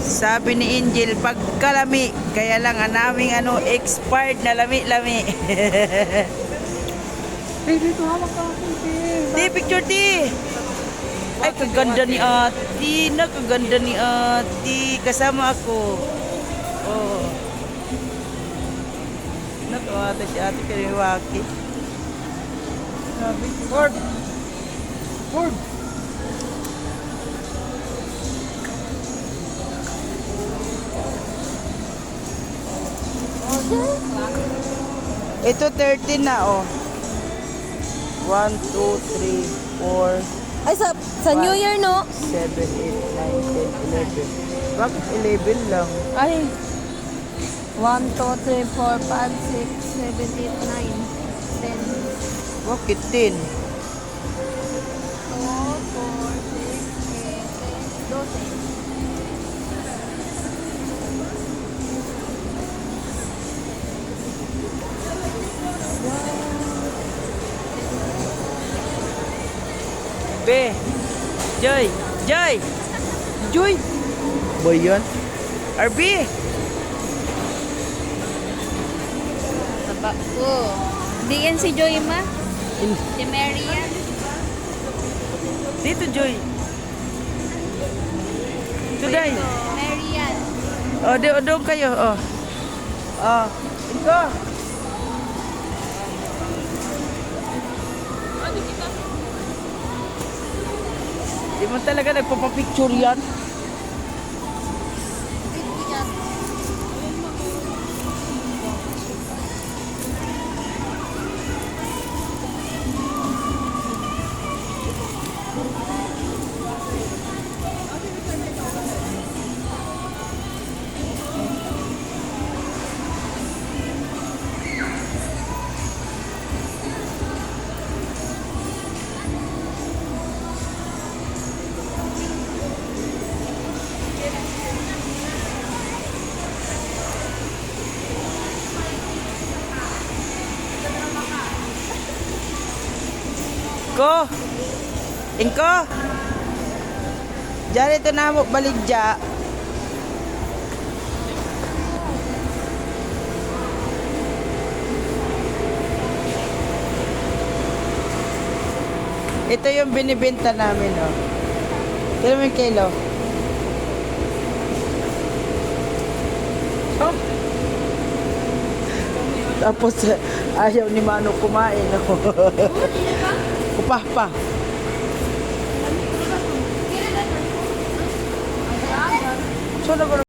Sabi ni Angel, pagkalami, kaya lang ang naming ano, expired na lami-lami. Ay, dito hawak ka ako. Di, picture di. Ay, kaganda ni ate. Nakaganda ni ate. Kasama ako. Oh. Nakawata si ate kaniwaki. Sabi, Ford! Ford! Ito 13 na oh. 1, 2, 3, 4, Ay, sa, sa New Year, no? 7, 8, 9, 10, 11. Bakit 11 lang? Ay. 1, 2, 3, 4, 5, 6, 7, 8, 9, 10. Bakit 10? Be. Joy. Joy. Joy. Boy yun? RB. Taba ko. Di yan si Joy, ma? Si Mary yan. Dito, Joy. Today. Mary yan. Oh, di, oh, doon kayo. Oh. Oh. Ito. Di mo talaga nagpapapicture yan. Ko. Ingko. Diyan ito na mo baligya. Ito yung binibenta namin, oh. Kilo mo kilo? Oh. Tapos, ayaw ni Mano kumain, oh. opa pa. So,